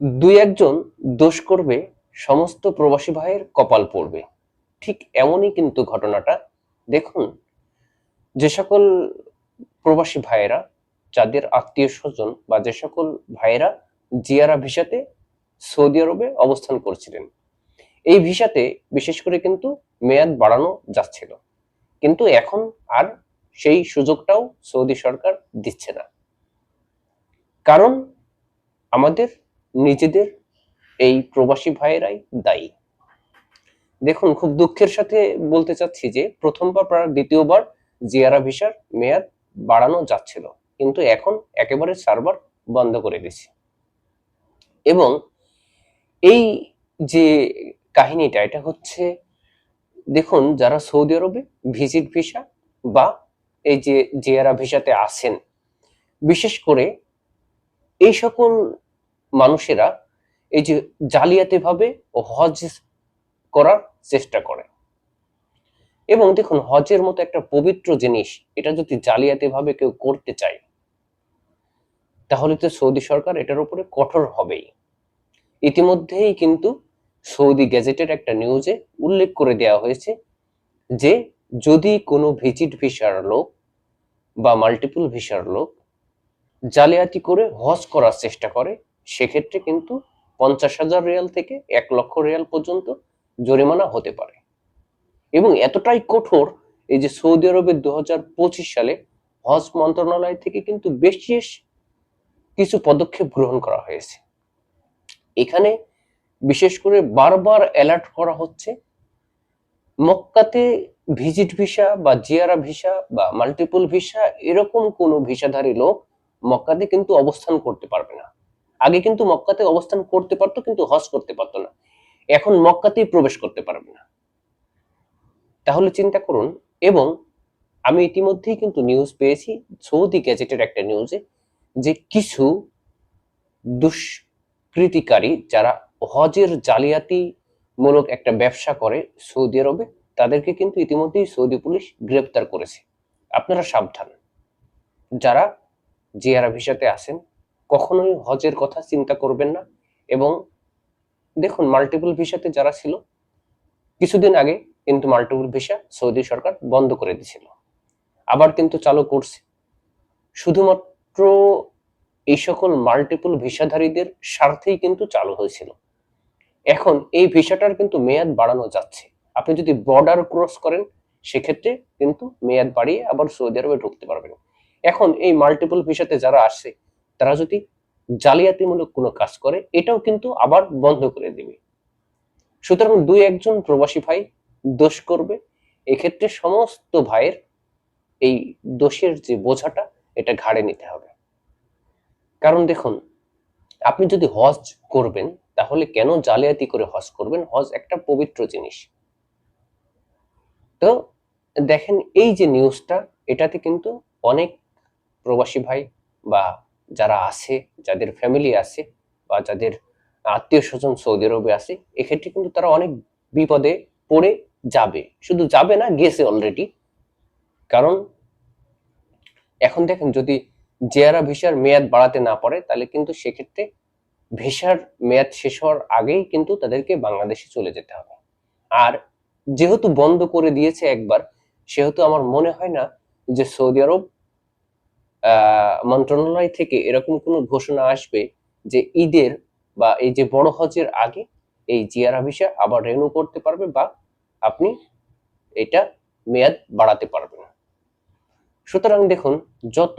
দুই একজন দোষ করবে, সমস্ত প্রবাসী ভাইয়ের কপাল পড়বে। ঠিক এমনই কিন্তু ঘটনাটা। দেখুন, যে সকল প্রবাসী ভাইয়েরা, যাদের আত্মীয় স্বজন বা যে সকল ভাইয়েরা জিয়ারা ভিসাতে সৌদি আরবে অবস্থান করছিলেন, এই ভিসাতে বিশেষ করে কিন্তু মেয়াদ বাড়ানো যাচ্ছিল। কিন্তু এখন আর সেই সুযোগটাও সৌদি সরকার দিচ্ছে না। কারণ আমাদের নিজেদের এই প্রবাসী ভাইয়েরাই দায়ী। দেখুন, খুব দুঃখের সাথে বলতে চাচ্ছি যে, প্রথমবার প্রায় দ্বিতীয়বার জিয়ারা ভিসার মেয়াদ বাড়ানো যাচ্ছিল, কিন্তু এখন একেবারে সার্ভার বন্ধ করে দিছে এবং এই যে কাহিনীটা, এটা হচ্ছে, দেখুন, যারা সৌদি আরবে ভিজিট ভিসা বা এই যে জিয়ারা ভিসাতে আসেন বিশেষ করে এই সকল মানুষেরা এই যে জালিয়াতি ভাবে হজ করার চেষ্টা করে। এবং দেখুন, হজের মতো একটা পবিত্র জিনিস, এটা যদি জালিয়াতি ভাবে কেউ করতে চায়, তাহলে তো সৌদি সরকার এটার উপরে কঠোর হবেই। ইতিমধ্যেই কিন্তু সৌদি গ্যাজেটের একটা নিউজে উল্লেখ করে দেওয়া হয়েছে যে, যদি কোনো ভিজিট ভিসার লোক বা মাল্টিপল ভিসার লোক জালিয়াতি করে হজ করার চেষ্টা করে সেক্ষেত্রে কিন্তু পঞ্চাশ হাজার রিয়াল থেকে এক লক্ষ রিয়াল পর্যন্ত জরিমানা হতে পারে। এবং এতটাই কঠোর, এই যে সৌদি আরবের দু হাজার পঁচিশ সালে হজ মন্ত্রণালয় থেকে কিন্তু বিশেষ কিছু পদক্ষেপ গ্রহণ করা হয়েছে। এখানে বিশেষ করে বারবার অ্যালার্ট করা হচ্ছে, মক্কাতে ভিজিট ভিসা বা জিয়ারা ভিসা বা মাল্টিপল ভিসা এরকম কোনো ভিসাধারী লোক মক্কাতে কিন্তু অবস্থান করতে পারবে না। আগে কিন্তু মক্কাতে অবস্থান করতে পারতো, কিন্তু হজ করতে পারতো না। এখন মক্কাতেই প্রবেশ করতে পারবে না। তাহলে চিন্তা করুন, এবং আমি ইতিমধ্যেই কিন্তু নিউজ পেয়েছি, সৌদি গ্যাজেটের একটা নিউজে যে কিছু দুষ্কৃতিকারী যারা হজের জালিয়াতি মূলক একটা ব্যবসা করে সৌদি আরবে, তাদেরকে কিন্তু ইতিমধ্যেই সৌদি পুলিশ গ্রেপ্তার করেছে। আপনারা সাবধান। যারা জিয়ারা ভিসাতে আসেন কখনোই হজের কথা চিন্তা করবেন না। এবং দেখুন মাল্টিপল ভিসাতে যারা ছিল, কিছুদিন আগে কিন্তু মাল্টিপল ভিসা সৌদি সরকার বন্ধ করে দিয়েছিল। আবার কিন্তু চালু করছে। শুধুমাত্র এই সকল মাল্টিপল ভিসাধারীদের স্বার্থেই কিন্তু চালু হয়েছিল। এখন এই ভিসাটার কিন্তু মেয়াদ বাড়ানো যাচ্ছে। আপনি যদি বর্ডার ক্রস করেন, সেক্ষেত্রে কিন্তু মেয়াদ বাড়িয়ে আবার সৌদি আরবে ঢুকতে পারবেন। এখন এই মাল্টিপল ভিসাতে যারা আসে তারা যদি জালিয়াতিমূলক কোনো কাজ করে, এটাও কিন্তু আবার বন্ধ করে দিবে। সুতরাং দুই একজন প্রবাসী ভাই দোষ করবে। এক্ষেত্রে সমস্ত ভাইয়ের এই দোষের যে বোঝাটা, এটা ঘাড়ে নিতে হবে। কারণ দেখুন, আপনি যদি হজ করবেন, তাহলে কেন জালিয়াতি করে হজ করবেন? হজ একটা পবিত্র জিনিস। তো দেখেন, এই যে নিউজটা এটাতে কিন্তু অনেক প্রবাসী ভাই বা যারা আছে, যাদের ফ্যামিলি আছে বা যাদের আত্মীয় স্বজন সৌদি আরবে আছে, এক্ষেত্রে কিন্তু তারা অনেক বিপদে পড়ে যাবে। শুধু যাবে না গেছে অলরেডি কারণ এখন দেখেন, যদি জেয়ারা ভিসার মেয়াদ বাড়াতে না পারে, তাহলে কিন্তু সেক্ষেত্রে ভিসার মেয়াদ শেষ হওয়ার আগেই কিন্তু তাদেরকে বাংলাদেশে চলে যেতে হবে। আর যেহেতু বন্ধ করে দিয়েছে একবার, সেহেতু আমার মনে হয় না যে সৌদি আরব মন্ত্রণালয় থেকে এরকম কোনো ঘোষণা আসবে যে ঈদের বা এই যে বড় হজের আগে এই জিয়ারা ভিসা আবার রেনু করতে পারবে বা আপনি এটা মেয়াদ বাড়াতে পারবেন। সুতরাং দেখুন, যত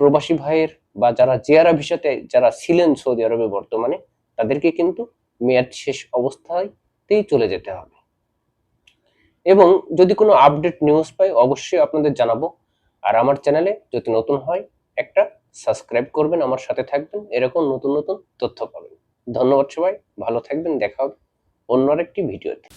প্রবাসী ভাইয়ের বা যারা জিয়ারা ভিসাতে যারা ছিলেন সৌদি আরবে বর্তমানে, তাদেরকে কিন্তু মেয়াদ শেষ অবস্থাতেই চলে যেতে হবে। এবং যদি কোনো আপডেট নিউজ পাই, অবশ্যই আপনাদের জানাব। আর আমার চ্যানেলে যদি নতুন হয়, একটা সাবস্ক্রাইব করবেন, আমার সাথে থাকবেন, এরকম নতুন নতুন তথ্য পাবেন। ধন্যবাদ সবাই, ভালো থাকবেন, দেখা হবে অন্য আরেকটি ভিডিওতে।